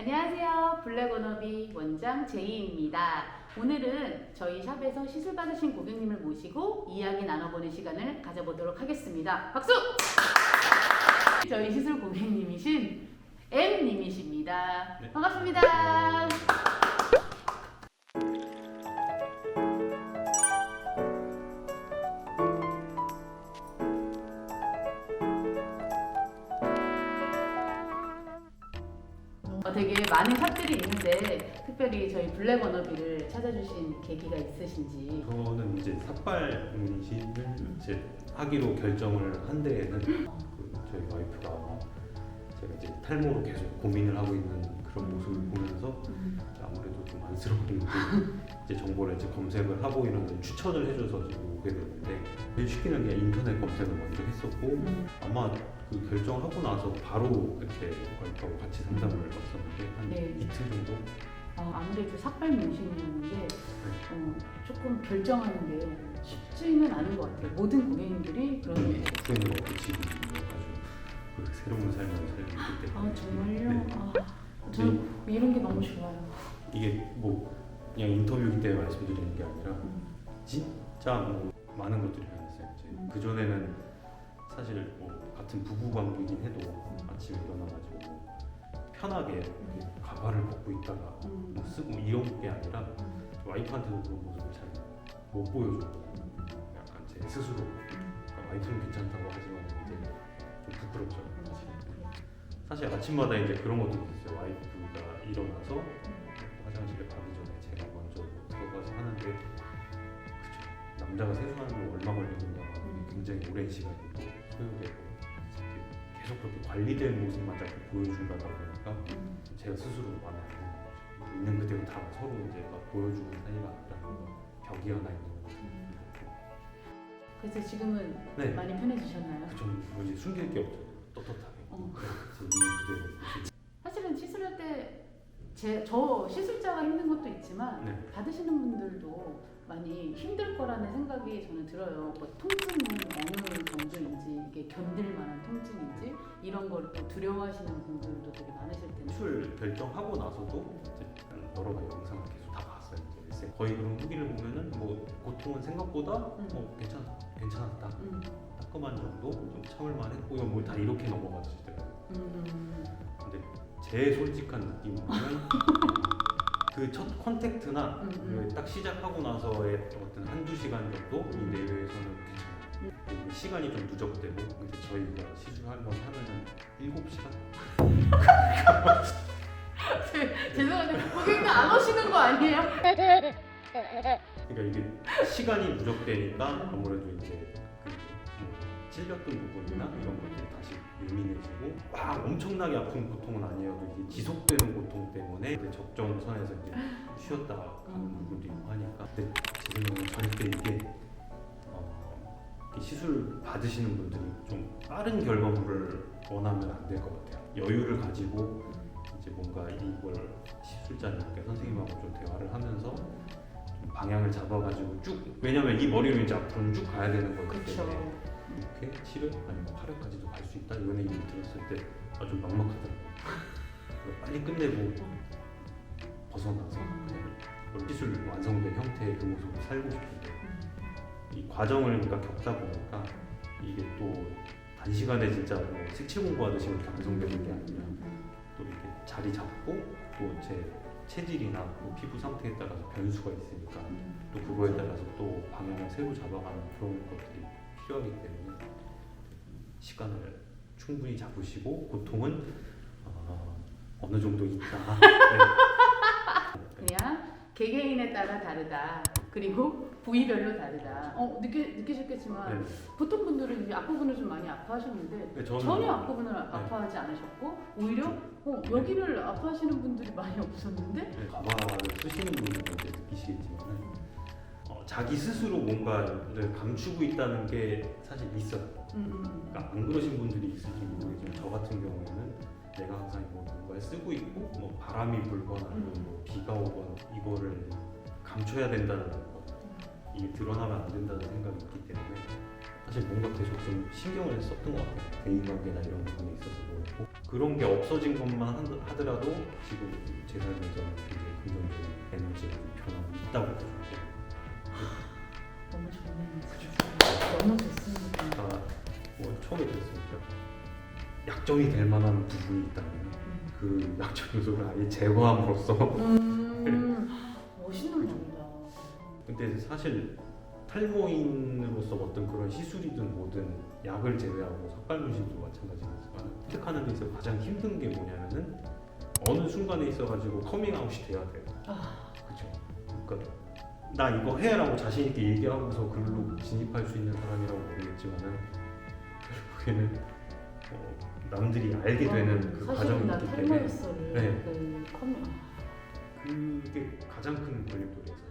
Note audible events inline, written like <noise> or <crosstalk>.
안녕하세요. 블랙워너비 원장 제이입니다. 오늘은 저희 샵에서 시술 받으신 고객님을 모시고 이야기 나눠보는 시간을 가져보도록 하겠습니다. 박수! 저희 시술 고객님이신 M님이십니다. 네. 반갑습니다. 되게 많은 샵들이 있는데 특별히 저희 블랙 워너비를 찾아주신 계기가 있으신지. 저는 이제 삭발 문신을 이제 하기로 결정을 한 데에는 그 저희 와이프가 제가 이제 탈모로 계속 고민을 하고 있는 그런 모습을 보면서 아무래도 좀 안쓰러운 이제 정보를 이제 검색을 하고 이런 추천을 해줘서 지금 오게 됐는데 제일 쉽게는 그냥 인터넷 검색을 먼저 했었고 아마 그 결정하고 나서 바로 이렇게 와이프하고 같이 상담을 왔었는데 한 네. 이틀 정도 어, 아무래도 삭발 문신이라는 게 어, 조금 결정하는 게 쉽지는 않은 것 같아요. 모든 고객님들이 그런 프레임을 얻고 지금 아주 그 새로운 삶을 살고 있기 때문에 아 정말요? 네. 아, 저 이런 게 너무 좋아요. 이게 뭐 그냥 인터뷰 때 말씀드리는 게 아니라 음. 진짜 뭐 많은 것들이 변했어요. 이제 음. 그 전에는 사실 뭐 같은 부부 관계이긴 해도 아침에 일어나가지고 뭐 편하게 이렇게 가발을 벗고 있다가 음. 뭐 쓰고 이런 게 아니라 음. 와이프한테도 그런 모습을 잘 못 보여주고 약간 제 스스로 그러니까 와이프는 괜찮다고 하지만 이제 좀 부끄럽죠. 사실. 아침마다 이제 그런 것도 있어요. 와이프가 일어나서 화장실에 가기 전에 제가 먼저 들어가서 하는데 그쵸. 남자가 세수하는 게 얼마 걸리느냐 음. 굉장히 오랜 시간이 또 소요되고 이제 계속 그렇게 관리된 모습만 자꾸 보여준다다 보니까 음. 제가 스스로도 마음에 안 드는 거죠. 있는 그대로 다 서로 이제 막 보여주는 사이가 아니라 벽이 하나 있는 거죠. 그래서 지금은 네. 많이 편해지셨나요? 그좀 뭐지 숨길 게 없죠. 떳떳하게. 그대로. 사실은 시술할 때 제, 저 시술자가 힘든 것도 있지만 네. 받으시는 분들도 많이 힘들 거라는 생각이 저는 들어요. 뭐 통증은 어느 정도인지 이게 견딜 만한 통증인지 이런 걸또 두려워하시는 분들도 되게 많으실 텐데. 수술 결정하고 나서도 이제 여러 가지 영상을 계속 다 봤어요. 이제 거의 그런 후기를 보면은 뭐 고통은 생각보다 음. 뭐 괜찮 괜찮았다. 음, 따끔한 정도 좀 참을만 했고 뭐다 이렇게 넘어가시더라고요. 음, 근데 제 솔직한 느낌은 <laughs> 그첫 컨택트나 음, 음. 그딱 시작하고 나서의 어떤 한두 시간 정도 이 내외에서는 괜찮아요. 시간이 좀 누적되고 이제 저희가 시술 한번 하면은 7시간? <laughs> 죄송한데 고객님 안 오시는 거 아니에요? 그러니까 이게 시간이 누적되니까 아무래도 이제 그뭐 찔렸던 부분이나 이런 것들이 다시 예민해지고 막 엄청나게 아픈 고통은 아니어도 이게 지속되는 고통 때문에 이제 적정 선에서 이제 쉬었다 가는 부분도 있고 하니까 근데 제 생각에는 절대 이게 어, 이 시술 받으시는 분들이 좀 빠른 결과물을 원하면 안 될 것 같아요 여유를 가지고 이제 뭔가 이걸 시술자님께 선생님하고 좀 대화를 하면서 좀 방향을 잡아가지고 쭉 왜냐면 이 머리로 이제 앞으로 쭉 가야 되는 거기. 때문에 이렇게 7회 아니면 8회까지도 갈 수 있다? 이런 얘기를 들었을 때 아 좀 막막하더라고요. 빨리 끝내고 벗어나서 그냥 시술 완성된 형태의 그 모습을 살고 싶은데 이 과정을 우리가 겪다 보니까 이게 또 단시간에 진짜 뭐 색칠 공부하듯이 이렇게 완성되는 게 아니라 또 이렇게 자리 잡고 또 제 체질이나 뭐 피부 상태에 따라서 변수가 있으니까 또 그거에 따라서 또 방향을 새로 잡아가는 그런 것들이 필요하기 때문에 시간을 충분히 잡으시고 고통은 어, 어느 정도 있다. <laughs> 네. 그냥 개개인에 따라 다르다. 그리고 부위별로 다르다. 어 느끼 느끼셨겠지만 네. 보통 분들은 이제 앞부분을 좀 많이 아파하셨는데 네, 저는 전혀 앞부분을 아파하지 않으셨고 오히려 어, 여기를 아파하시는 분들이 많이 없었는데 네, 가발을 쓰시는 이제 느끼시겠지만 어, 자기 스스로 뭔가를 감추고 있다는 게 사실 있어요. 음, 음, 음. 그러니까 안 그러신 분들이 있을지 모르겠지만 저 같은 경우에는 내가 항상 뭐 뭔가를 쓰고 있고 뭐 바람이 불거나 음. 뭐 비가 오거나 이거를 감춰야 된다는 거 이게 드러나면 안 된다는 생각이 있기 때문에 사실 뭔가 계속 좀 신경을 썼던 것 같아요. 대인관계나 이런 부분에 있어서도 그렇고 그런 게 없어진 것만 하- 하더라도 지금 제 삶에서는 굉장히 긍정적인 에너지가 좀 변화가 있다고 생각해요. 너무 좋네요. 진짜. 너무 좋습니다. 제가 뭐 처음에 들었으니까 약점이 될 만한 부분이 있다면 음. 그 약점 요소를 아예 제거함으로써 음, <laughs> 멋있는 말이다. 근데 사실 탈모인으로서 어떤 그런 시술이든 뭐든 약을 제외하고 석갈문신도 마찬가지지만 획득하는 데 있어서 가장 힘든 게 뭐냐면은 어느 순간에 있어가지고 커밍아웃이 돼야 돼요. 아, 그렇죠. 그러니까 나 이거 해라고 자신 있게 얘기하고서 글로 진입할 수 있는 사람이라고 모르겠지만은 결국에는 어, 남들이 알게 되는 그 과정이 사실은 나 있기 때문에 탈모였어를 네. 그 커밍. 그게 가장 큰 걸림돌이에요.